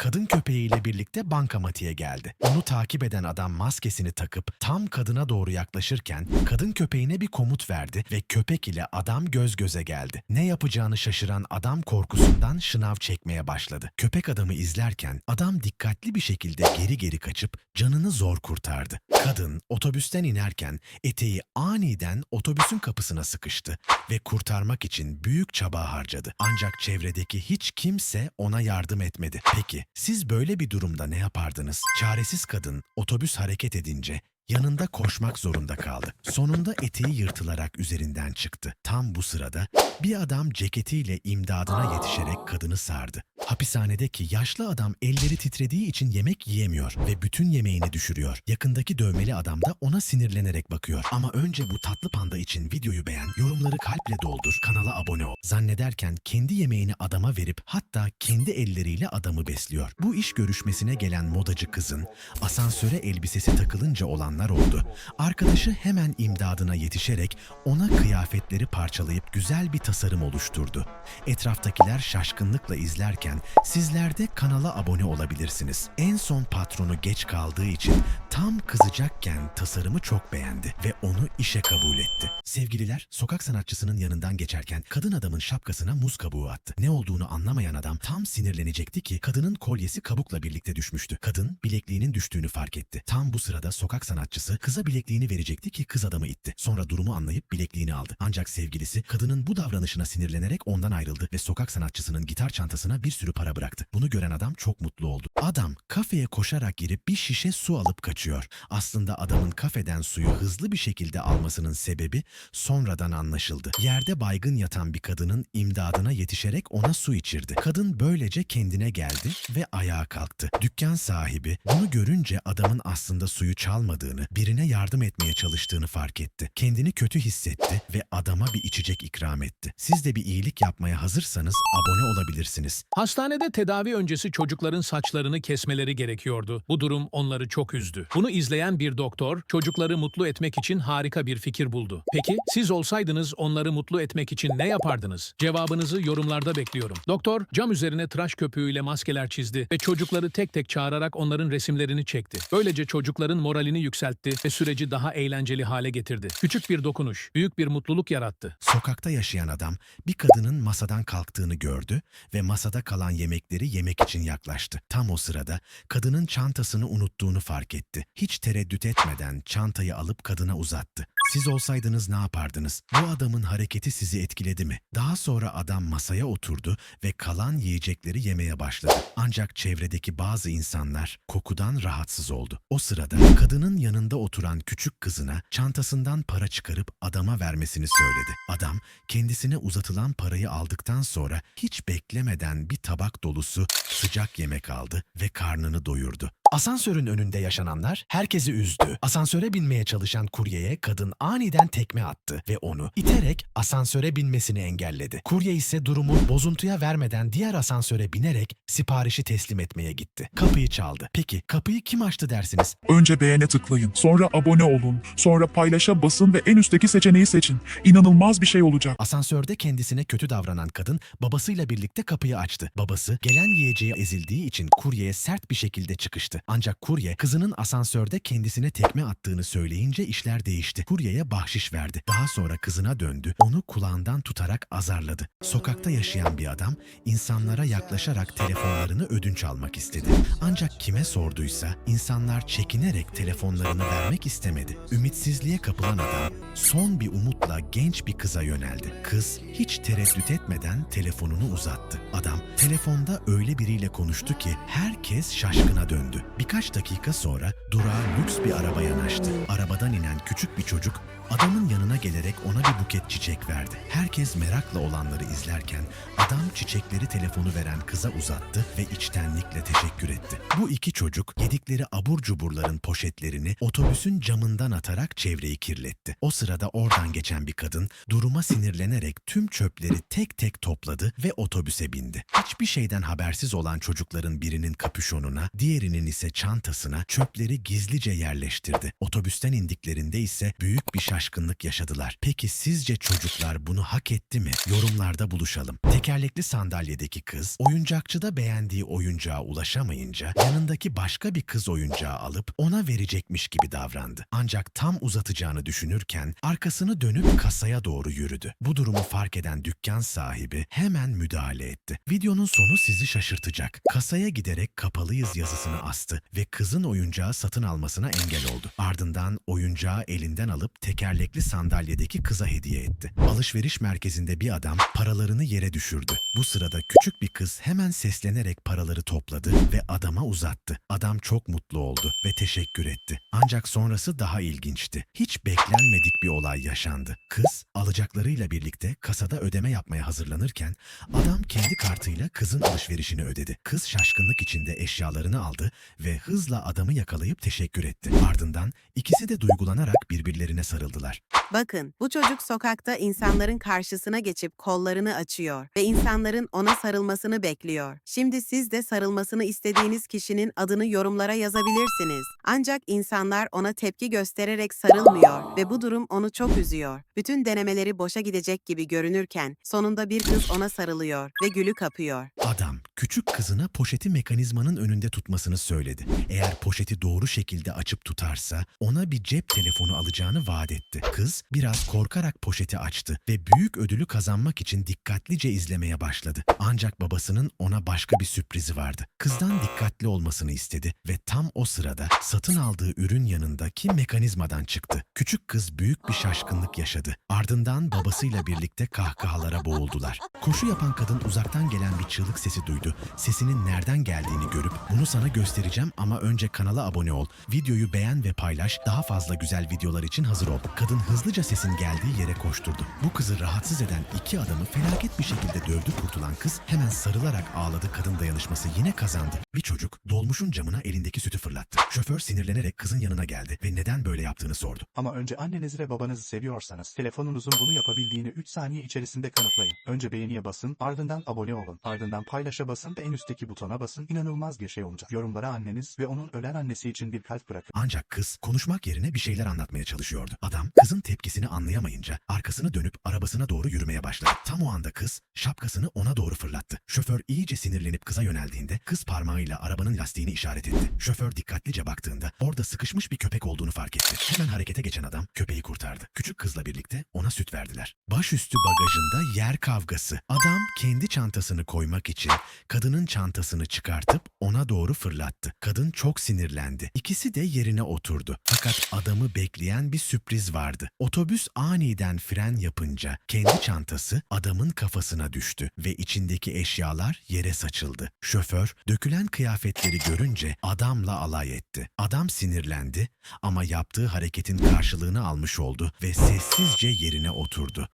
kadın köpeğiyle birlikte bankamatiğe geldi. Onu takip eden adam maskesini takıp tam kadına doğru yaklaşırken kadın köpeğine bir komut verdi ve köpek ile adam göz göze geldi. Ne yapacağını şaşıran adam korkusundan şınav çekmeye başladı. Köpek adamı izlerken adam dikkatli bir şekilde geri geri kaçıp canını zor kurtardı. Kadın otobüsten inerken eteği aniden otobüsün kapısına sıkıştı ve kurtarmak için büyük çaba harcadı. Ancak çevredeki hiç kimse ona yardım etmedi. Peki siz böyle bir durumda ne yapardınız? Çaresiz kadın otobüs hareket edince yanında koşmak zorunda kaldı. Sonunda eteği yırtılarak üzerinden çıktı. Tam bu sırada bir adam ceketiyle imdadına yetişerek kadını sardı. Hapishanedeki yaşlı adam elleri titrediği için yemek yiyemiyor ve bütün yemeğini düşürüyor. Yakındaki dövmeli adam da ona sinirlenerek bakıyor. Ama önce bu tatlı panda için videoyu beğen, yorumları kalple doldur, kanala abone ol. Zannederken kendi yemeğini adama verip hatta kendi elleriyle adamı besliyor. Bu iş görüşmesine gelen modacı kızın asansöre elbisesi takılınca olanlar oldu. Arkadaşı hemen imdadına yetişerek ona kıyafetleri parçalayıp güzel bir tasarım oluşturdu. Etraftakiler şaşkınlıkla izlerken sizler de kanala abone olabilirsiniz. En son patronu geç kaldığı için tam kızacakken tasarımı çok beğendi ve onu işe kabul etti. Sevgililer sokak sanatçısının yanından geçerken kadın adamın şapkasına muz kabuğu attı. Ne olduğunu anlamayan adam tam sinirlenecekti ki kadının kolyesi kabukla birlikte düşmüştü. Kadın bilekliğinin düştüğünü fark etti. Tam bu sırada sokak sanatçısı kıza bilekliğini verecekti ki kız adamı itti. Sonra durumu anlayıp bilekliğini aldı. Ancak sevgilisi kadının bu davranışına sinirlenerek ondan ayrıldı ve sokak sanatçısının gitar çantasına bir sürü para bıraktı. Bunu gören adam çok mutlu oldu. Adam kafeye koşarak girip bir şişe su alıp kaçıyor. Aslında adamın kafeden suyu hızlı bir şekilde almasının sebebi sonradan anlaşıldı. Yerde baygın yatan bir kadının imdadına yetişerek ona su içirdi. Kadın böylece kendine geldi ve ayağa kalktı. Dükkan sahibi bunu görünce adamın aslında suyu çalmadığını, birine yardım etmeye çalıştığını fark etti. Kendini kötü hissetti ve adama bir içecek ikram etti. Siz de bir iyilik yapmaya hazırsanız abone olabilirsiniz. Hastanede tedavi öncesi çocukların saçlarını kesmeleri gerekiyordu. Bu durum onları çok üzdü. Bunu izleyen bir doktor çocukları mutlu etmek için harika bir fikir buldu. Peki siz olsaydınız onları mutlu etmek için ne yapardınız? Cevabınızı yorumlarda bekliyorum. Doktor cam üzerine tıraş köpüğüyle maskeler çizdi ve çocukları tek tek çağırarak onların resimlerini çekti. Böylece çocukların moralini yükseltti ve süreci daha eğlenceli hale getirdi. Küçük bir dokunuş, büyük bir mutluluk yarattı. Sokakta yaşayan adam bir kadının masadan kalktığını gördü ve masada kalan yemekleri yemek için yaklaştı. Tam o sırada kadının çantasını unuttuğunu fark etti. Hiç tereddüt etmeden çantayı alıp kadına uzattı. Siz olsaydınız ne yapardınız? Bu adamın hareketi sizi etkiledi mi? Daha sonra adam masaya oturdu ve kalan yiyecekleri yemeye başladı. Ancak çevredeki bazı insanlar kokudan rahatsız oldu. O sırada kadının yanında oturan küçük kızına çantasından para çıkarıp adama vermesini söyledi. Adam kendisine uzatılan parayı aldıktan sonra hiç beklemeden bir tabak dolusu sıcak yemek aldı ve karnını doyurdu. Asansörün önünde yaşananlar herkesi üzdü. Asansöre binmeye çalışan kuryeye kadın aniden tekme attı ve onu iterek asansöre binmesini engelledi. Kurye ise durumu bozuntuya vermeden diğer asansöre binerek siparişi teslim etmeye gitti. Kapıyı çaldı. Peki kapıyı kim açtı dersiniz? Önce beğene tıklayın, sonra abone olun, sonra paylaşa basın ve en üstteki seçeneği seçin. İnanılmaz bir şey olacak. Asansörde kendisine kötü davranan kadın babasıyla birlikte kapıyı açtı. Babası gelen yiyeceği ezildiği için kuryeye sert bir şekilde çıkıştı. Ancak kurye kızının asansörde kendisine tekme attığını söyleyince işler değişti. Kuryeye bahşiş verdi. Daha sonra kızına döndü. Onu kulağından tutarak azarladı. Sokakta yaşayan bir adam insanlara yaklaşarak telefonlarını ödünç almak istedi. Ancak kime sorduysa insanlar çekinerek telefonlarını vermek istemedi. Ümitsizliğe kapılan adam son bir umutla genç bir kıza yöneldi. Kız hiç tereddüt etmeden telefonunu uzattı. Adam telefonda öyle biriyle konuştu ki herkes şaşkına döndü. Birkaç dakika sonra durağa lüks bir araba yanaştı. Arabadan inen küçük bir çocuk adamın yanına gelerek ona bir buket çiçek verdi. Herkes merakla olanları izlerken adam çiçekleri telefonu veren kıza uzattı ve içtenlikle teşekkür etti. Bu iki çocuk yedikleri abur cuburların poşetlerini otobüsün camından atarak çevreyi kirletti. O sırada oradan geçen bir kadın duruma sinirlenerek tüm çöpleri tek tek topladı ve otobüse bindi. Hiçbir şeyden habersiz olan çocukların birinin kapüşonuna, diğerinin ise çantasına çöpleri gizlice yerleştirdi. Otobüsten indiklerinde ise büyük büyük bir şaşkınlık yaşadılar. Peki sizce çocuklar bunu hak etti mi? Yorumlarda buluşalım. Tekerlekli sandalyedeki kız oyuncakçıda beğendiği oyuncağa ulaşamayınca yanındaki başka bir kız oyuncağı alıp ona verecekmiş gibi davrandı. Ancak tam uzatacağını düşünürken arkasını dönüp kasaya doğru yürüdü. Bu durumu fark eden dükkan sahibi hemen müdahale etti. Videonun sonu sizi şaşırtacak. Kasaya giderek kapalıyız yazısını astı ve kızın oyuncağı satın almasına engel oldu. Ardından oyuncağı elinden alıp tekerlekli sandalyedeki kıza hediye etti. Alışveriş merkezinde bir adam paralarını yere düşürdü. Bu sırada küçük bir kız hemen seslenerek paraları topladı ve adama uzattı. Adam çok mutlu oldu ve teşekkür etti. Ancak sonrası daha ilginçti. Hiç beklenmedik bir olay yaşandı. Kız alacaklarıyla birlikte kasada ödeme yapmaya hazırlanırken adam kendi kartıyla kızın alışverişini ödedi. Kız şaşkınlık içinde eşyalarını aldı ve hızla adamı yakalayıp teşekkür etti. Ardından ikisi de duygulanarak birbirlerine sarıldılar. Bakın, bu çocuk sokakta insanların karşısına geçip kollarını açıyor ve insanların ona sarılmasını bekliyor. Şimdi siz de sarılmasını istediğiniz kişinin adını yorumlara yazabilirsiniz. Ancak insanlar ona tepki göstererek sarılmıyor ve bu durum onu çok üzüyor. Bütün denemeleri boşa gidecek gibi görünürken sonunda bir kız ona sarılıyor ve gülü kapıyor. Adam küçük kızına poşeti mekanizmanın önünde tutmasını söyledi. Eğer poşeti doğru şekilde açıp tutarsa ona bir cep telefonu alacağını vaat etti. Kız biraz korkarak poşeti açtı ve büyük ödülü kazanmak için dikkatlice izlemeye başladı. Ancak babasının ona başka bir sürprizi vardı. Kızdan dikkatli olmasını istedi ve tam o sırada satın aldığı ürün yanındaki mekanizmadan çıktı. Küçük kız büyük bir şaşkınlık yaşadı. Ardından babasıyla birlikte kahkahalara boğuldular. Koşu yapan kadın uzaktan gelen bir çığlık sesi duydu. Sesinin nereden geldiğini görüp bunu sana göstereceğim ama önce kanala abone ol. Videoyu beğen ve paylaş. Daha fazla güzel videolar için hazır ol. Kadın hızlıca sesin geldiği yere koşturdu. Bu kızı rahatsız eden iki adamı felaket bir şekilde dövdü kurtulan kız hemen sarılarak ağladı. Kadın dayanışması yine kazandı. Bir çocuk dolmuşun camına elindeki sütü fırlattı. Şoför sinirlenerek kızın yanına geldi ve neden böyle yaptığını sordu. Ama önce annenizi ve babanızı seviyorsanız telefonunuzun bunu yapabildiğini 3 saniye içerisinde kanıtlayın. Önce beğeniye basın, ardından abone olun, ardından paylaşa basın ve en üstteki butona basın. İnanılmaz bir şey olacak. Yorumlara anneniz ve onun ölen annesi için bir kalp bırakın. Ancak kız konuşmak yerine bir şeyler anlatmaya çalışıyordu. Adam kızın tepkisini anlayamayınca arkasını dönüp arabasına doğru yürümeye başladı. Tam o anda kız şapkasını ona doğru fırlattı. Şoför iyice sinirlenip kıza yöneldiğinde kız parmağıyla arabanın lastiğini işaret etti. Şoför dikkatlice baktığında orada sıkışmış bir köpek olduğunu fark etti. Hemen harekete geçen adam köpeği kurtardı. Küçük kızla birlikte ona süt verdiler. Başüstü bagajında yer kavgası. Adam kendi çantasını koymak için kadının çantasını çıkartıp ona doğru fırlattı. Kadın çok sinirlendi. İkisi de yerine oturdu. Fakat adamı bekleyen bir sürpriz vardı. Otobüs aniden fren yapınca kendi çantası adamın kafasına düştü ve içindeki eşyalar yere saçıldı. Şoför dökülen kıyafetleri görünce adamla alay etti. Adam sinirlendi ama yaptığı hareketin karşılığını almış oldu ve sessizce yerine oturdu.